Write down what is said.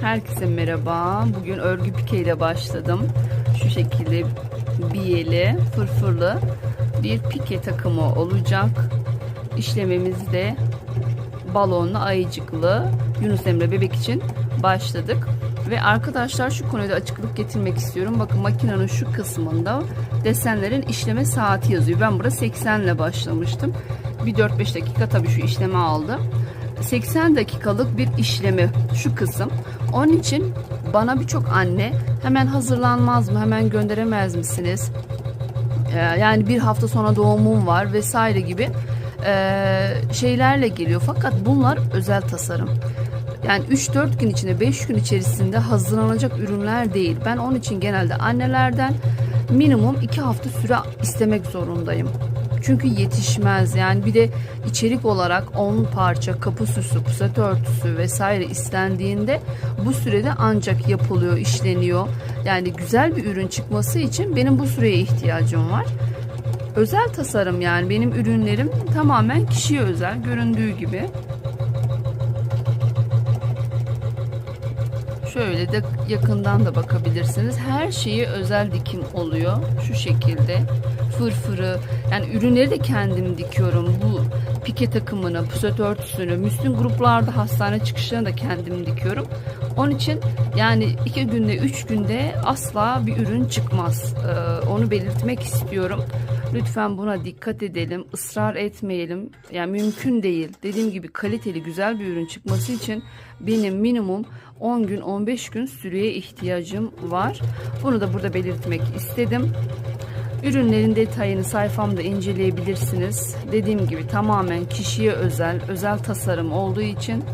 Herkese merhaba. Bugün örgü pike ile başladım. Şu şekilde biyeli, fırfırlı bir pike takımı olacak. İşlememizi de balonlu, ayıcıklı Yunus Emre bebek için başladık. Ve arkadaşlar şu konuda açıklık getirmek istiyorum. Bakın makinenin şu kısmında desenlerin işleme saati yazıyor. Ben burada 80 ile başlamıştım. Bir 4-5 dakika tabii şu işleme aldı. 80 dakikalık bir işlemi şu kısım. Onun için bana birçok anne hemen hazırlanmaz mı, hemen gönderemez misiniz? Ee, yani bir hafta sonra doğumum var vesaire gibi ee, şeylerle geliyor. Fakat bunlar özel tasarım. Yani 3-4 gün içinde 5 gün içerisinde hazırlanacak ürünler değil. Ben onun için genelde annelerden minimum 2 hafta süre istemek zorundayım. Çünkü yetişmez yani bir de içerik olarak 10 parça kapı süsü, puset örtüsü vesaire istendiğinde bu sürede ancak yapılıyor, işleniyor. Yani güzel bir ürün çıkması için benim bu süreye ihtiyacım var. Özel tasarım yani benim ürünlerim tamamen kişiye özel göründüğü gibi. Şöyle de yakından da bakabilirsiniz. Her şeyi özel dikim oluyor. Şu şekilde. Fırfırı. Yani ürünleri de kendim dikiyorum. Bu pike takımını, puset örtüsünü, müslüm gruplarda hastane çıkışlarını da kendim dikiyorum. Onun için yani iki günde, üç günde asla bir ürün çıkmaz. Ee, onu belirtmek istiyorum. Lütfen buna dikkat edelim, ısrar etmeyelim. Yani mümkün değil. Dediğim gibi kaliteli güzel bir ürün çıkması için benim minimum 10 gün 15 gün süreye ihtiyacım var. Bunu da burada belirtmek istedim. Ürünlerin detayını sayfamda inceleyebilirsiniz. Dediğim gibi tamamen kişiye özel, özel tasarım olduğu için